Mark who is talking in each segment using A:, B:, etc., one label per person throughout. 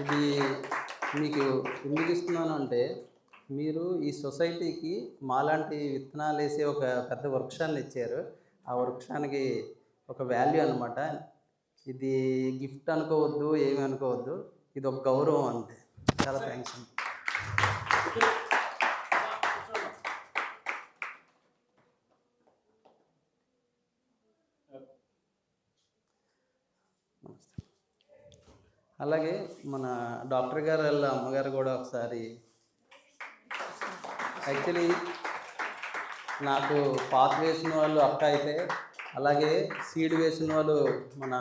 A: ఇది మీకు ఎందుకు ఇస్తున్నాను అంటే మీరు ఈ సొసైటీకి మాలాంటి విత్తనాలు వేసే ఒక పెద్ద వృక్షాన్ని ఇచ్చారు. ఆ వృక్షానికి ఒక వాల్యూ అనమాట ఇది గిఫ్ట్ అనుకోవద్దు ఏమి అనుకోవద్దు. ఇది ఒక గౌరవం అంతే. చాలా థ్యాంక్స్ అండి. అలాగే మన డాక్టర్ గారు వాళ్ళ అమ్మగారు కూడా ఒకసారి యాక్చువల్లీ నాకు పాత వేసిన వాళ్ళు అక్క అయితే అలాగే సీడ్ వేసిన వాళ్ళు మన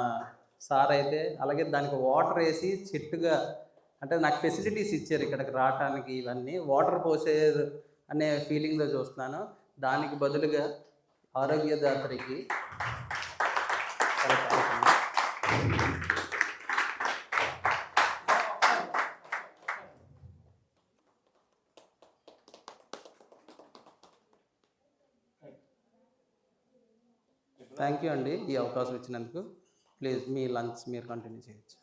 A: సార్ అయితే అలాగే దానికి వాటర్ వేసి చెట్టుగా అంటే నాకు ఫెసిలిటీస్ ఇచ్చారు ఇక్కడికి రావటానికి ఇవన్నీ. వాటర్ పోసే అనే ఫీలింగ్లో చూస్తున్నాను. దానికి బదులుగా ఆరోగ్యదాతరికి థ్యాంక్ యూ అండి ఈ అవకాశం ఇచ్చినందుకు. ప్లీజ్ మీ లంచ్ మీరు కంటిన్యూ చేయొచ్చు.